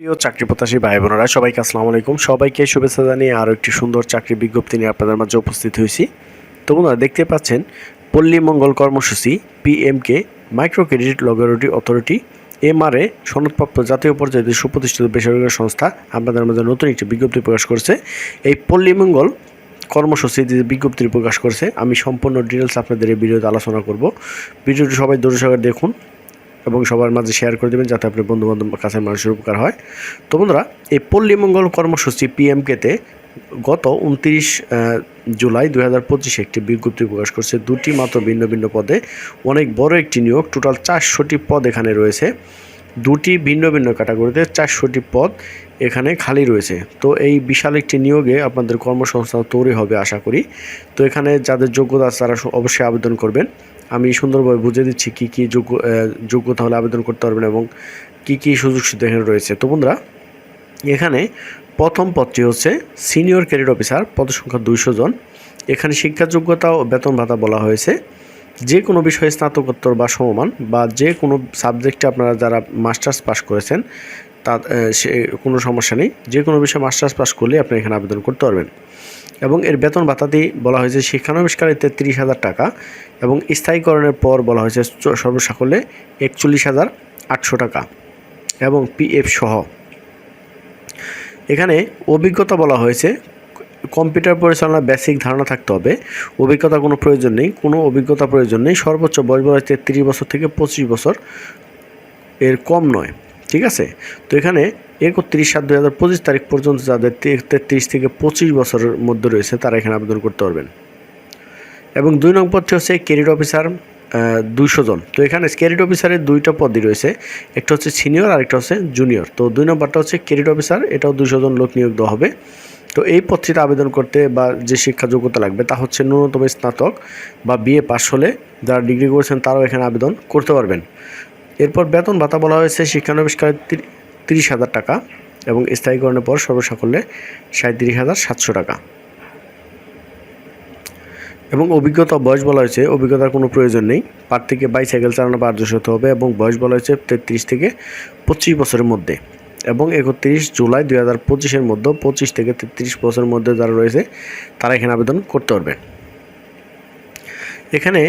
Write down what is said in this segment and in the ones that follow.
প্রিয় চাকরি প্রত্যাশী ভাই বোনেরা সবাইকে আসসালামু আলাইকুম। সবাইকে শুভেচ্ছা জানিয়ে আরও একটি সুন্দর চাকরি বিজ্ঞপ্তি নিয়ে আপনাদের মাঝে উপস্থিত হয়েছি। তো বন্ধুরা, দেখতে পাচ্ছেন Palli Mangal Karmasuchi, PMK micro credit regulatory authority, MRA, সনদপ্রাপ্ত জাতীয় পর্যায়ে সুপ্রতিষ্ঠিত বেসরকারি সংস্থা আপনাদের মাঝে নতুন একটি বিজ্ঞপ্তি প্রকাশ করছে। এই পল্লী মঙ্গল কর্মসূচি যে বিজ্ঞপ্তি প্রকাশ করছে, আমি সম্পূর্ণ ডিটেলস আপনাদের এই ভিডিওতে আলোচনা করব। ভিডিওটি সবাই দূরে সহকারে দেখুন। এবং সবার মাঝে শেয়ার করে দেবেন যাতে আপনার বন্ধু বান্ধব কাছের মানুষের উপকার হয়। তো বন্ধুরা, এই পল্লী মঙ্গল কর্মসূচি পিএমকেতে গত উনত্রিশ জুলাই দুই হাজার পঁচিশে একটি বিজ্ঞপ্তি প্রকাশ করছে। দুটি মাত্র ভিন্ন ভিন্ন পদে অনেক বড় একটি নিয়োগ টোটাল চারশোটি পদ এখানে রয়েছে। দুটি ভিন্ন ভিন্ন ক্যাটাগরিতে চারশোটি পদ এখানে খালি রয়েছে। তো এই বিশাল একটি নিয়োগে আপনাদের কর্মসংস্থান তৈরি হবে আশা করি। তো এখানে যাদের যোগ্যতা আছে তারা অবশ্যই আবেদন করবেন। আমি সুন্দরভাবে বুঝে দিচ্ছি কী কী যোগ্য আহ, যোগ্যতা হলে আবেদন করতে পারবেন এবং কী কী সুযোগ সুবিধা এখানে রয়েছে। তো বন্ধুরা এখানে প্রথম পদটি হচ্ছে সিনিয়র ক্যারিয়ার অফিসার পদসংখ্যা দুইশো জন। এখানে শিক্ষা যোগ্যতা ও বেতন ভাতা বলা হয়েছে। যে কোনো বিষয়ে স্নাতকোত্তর বা সমমান বা যে কোনো সাবজেক্টে আপনারা যারা মাস্টার্স পাস করেছেন তা সে কোনো সমস্যা নেই। যে কোনো বিষয়ে মাস্টার্স পাস করলে আপনি এখানে আবেদন করতে পারবেন। এবং এর বেতন ভাতাতেই বলা হয়েছে শিক্ষানবিষ্কারিতে তেত্রিশ হাজার টাকা এবং স্থায়ীকরণের পর বলা হয়েছে সর্বসাকল্যে একচল্লিশ হাজার আটশো টাকা এবং পিএফ সহ। এখানে অভিজ্ঞতা বলা হয়েছে, কম্পিউটার পরিচালনার বেসিক ধারণা থাকতে হবে, অভিজ্ঞতা কোনো প্রয়োজন নেই, কোনো অভিজ্ঞতা প্রয়োজন নেই, সর্বোচ্চ বয়স বলা হচ্ছে তিরিশ বছর থেকে পঁচিশ বছর এর কম নয়। ঠিক আছে? তো এখানে একত্রিশ সাত দুই হাজার পঁচিশ তারিখ পর্যন্ত যাদের তেত্রিশ থেকে পঁচিশ বছরের মধ্যে রয়েছে, তারা এখানে আবেদন করতে পারবেন। এবং দুই নং পদটি হচ্ছে ক্যারিড অফিসার দুইশো জন। তো এখানে ক্যারিড অফিসারের দুইটা পদই রয়েছে, একটা হচ্ছে সিনিয়র আর একটা হচ্ছে জুনিয়র। তো দুই নম্বরটা হচ্ছে ক্যারিড অফিসার, এটাও দুইশো জন লোক নিয়োগ দেওয়া হবে। তো এই পদটিতে আবেদন করতে বা যে শিক্ষা যোগ্যতা লাগবে, তা হচ্ছে ন্যূনতম স্নাতক বা বিএ পাশ হলে যারা ডিগ্রি করেছেন, তারাও এখানে আবেদন করতে পারবেন। এরপর বেতন ভাতা বলা হয়েছে শিক্ষানবিষ্কারের তিরিশ হাজার টাকা এবং স্থায়ীকরণের পর সর্বসাকল্যে সাঁত্রিশ হাজার সাতশো টাকা। এবং অভিজ্ঞতা বয়স বলা হয়েছে, অভিজ্ঞতার কোনো প্রয়োজন নেই। প্রার্থীকে বাইসাইকেল চালানো পারদর্শী হতে হবে এবং বয়স বলা হয়েছে তেত্রিশ থেকে পঁচিশ বছরের মধ্যে। এবং একত্রিশ জুলাই দুই হাজার পঁচিশের মধ্যে, পঁচিশ থেকে তেত্রিশ বছরের মধ্যে যারা রয়েছে, তারা এখানে আবেদন করতে পারবে। এখানে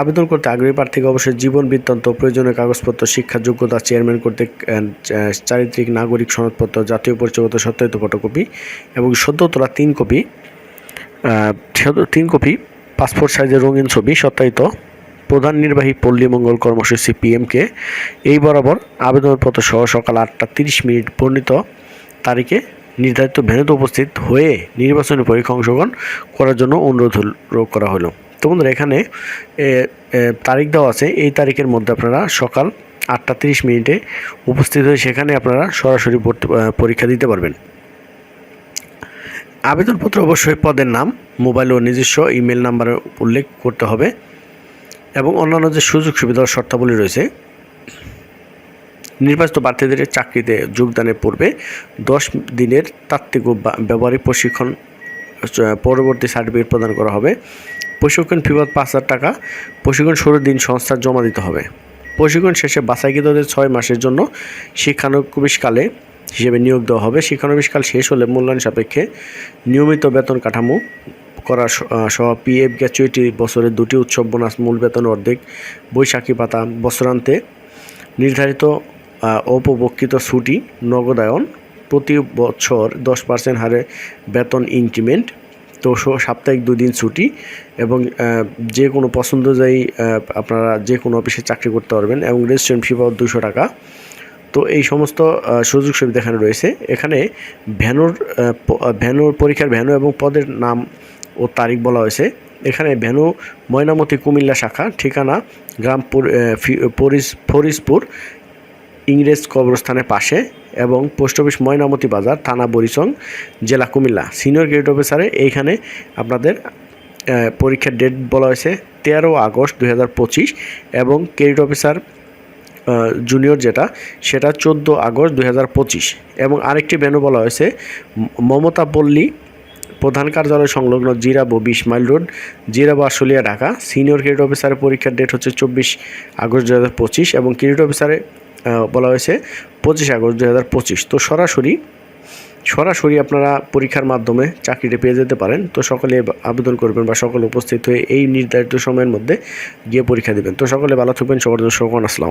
আবেদন করতে আগ্রহী প্রার্থীকে অবশ্যই জীবন বৃত্তান্ত, প্রয়োজনীয় কাগজপত্র, শিক্ষা যোগ্যতা চেয়ারম্যান কর্তৃক চারিত্রিক, নাগরিক সনদপত্র, জাতীয় পরিচয়পত্র, সত্যায়িত ফটোকপি এবং সদ্য তোলা তিন কপি তিন কপি পাসপোর্ট সাইজের রঙিন ছবি, সত্যায়িত, প্রধান নির্বাহী পল্লী মঙ্গল কর্মসূচি পিএমকে এই বরাবর আবেদনপত্র সহ সকাল আটটা তিরিশ মিনিট বর্ণিত তারিখে নির্ধারিত ভেন্যুতে উপস্থিত হয়ে নির্বাচনী পরীক্ষা অংশগ্রহণ করার জন্য অনুরোধ করা হলো। তো বন্ধুরা, এখানে তারিখ দেওয়া আছে। এই তারিখের মধ্যে আপনারা সকাল আটটা তিরিশ মিনিটে উপস্থিত হয়ে সেখানে আপনারা সরাসরি পরীক্ষা দিতে পারবেন। আবেদনপত্র অবশ্যই পদের নাম, মোবাইল ও নিজস্ব ইমেল নাম্বারে উল্লেখ করতে হবে এবং অন্যান্য যে সুযোগ সুবিধা শর্তাবলী রয়েছে, নির্বাচিত প্রার্থীদের চাকরিতে যোগদানের পূর্বে দশ দিনের তাত্ত্বিক ব্যবহারিক প্রশিক্ষণ পরবর্তী সার্টিফিকেট প্রদান করা হবে। প্রশিক্ষণ ফিবাদ পাঁচ হাজার টাকা। প্রশিক্ষণ শুরুর দিন সংস্থার জমা দিতে হবে। প্রশিক্ষণ শেষে বাছাইকৃতদের ছয় মাসের জন্য শিক্ষানবিশকালে হিসেবে নিয়োগ দেওয়া হবে। শিক্ষানবিশকাল শেষ হলে মূল্যায়ন সাপেক্ষে নিয়মিত বেতন কাঠামো করা সহ পিএফ গ্র্যাচুইটি বছরের দুটি উৎসব বোনাস, মূল বেতন অর্ধেক, বৈশাখী পাতা বছরান্তে নির্ধারিত অপবক্ষিত ছুটি, নগদায়ন প্রতি বছর দশ পার্সেন্ট হারে বেতন ইনক্রিমেন্ট তো সাপ্তাহিক দুদিন ছুটি এবং যে কোনো পছন্দ অনুযায়ী আপনারা যে কোনো অফিসে চাকরি করতে পারবেন এবং রেজিস্ট্রেশন ফি পাওয়া দুশো টাকা। তো এই সমস্ত সুযোগ সুবিধা এখানে রয়েছে। এখানে ভ্যানুর ভ্যানুর পরীক্ষার ভ্যানু এবং পদের নাম ও তারিখ বলা হয়েছে। এখানে ভ্যানু ময়নামতি কুমিল্লা শাখা ঠিকানা গ্রাম পর- আহ, পরিস- ফরিদপুর ইংরেজ কবরস্থানের পাশে। এবং পোস্ট অফিস ময়নামতি বাজার, থানা বরিচং জেলা কুমিল্লা। সিনিয়র গ্রেড অফিসারে এইখানে আপনাদের পরীক্ষার ডেট বলা হয়েছে তেরো আগস্ট দু হাজার পঁচিশ এবং ক্রেডিট অফিসার জুনিয়র যেটা, সেটা চোদ্দ আগস্ট দু হাজার পঁচিশ এবং আরেকটি ভেন্যু বলা হয়েছে মমতা পল্লী, প্রধান কার্যালয় সংলগ্ন জিরাবো বিশ mile road, Jirabo Ashulia, Dhaka. Senior credit অফিসারের পরীক্ষার ডেট হচ্ছে চব্বিশ আগস্ট দু এবং ক্রেডিট অফিসারে বলা হয়েছে পঁচিশ আগস্ট দু হাজার পঁচিশ। তো সরাসরি সরাসরি আপনারা পরীক্ষার মাধ্যমে চাকরিটা পেয়ে যেতে পারেন। তো সকলে আবেদন করবেন বা সকলে উপস্থিত হয়ে এই নির্ধারিত সময়ের মধ্যে গিয়ে পরীক্ষা দেবেন। তো সকলে ভালো থাকবেন সকল আসসালাম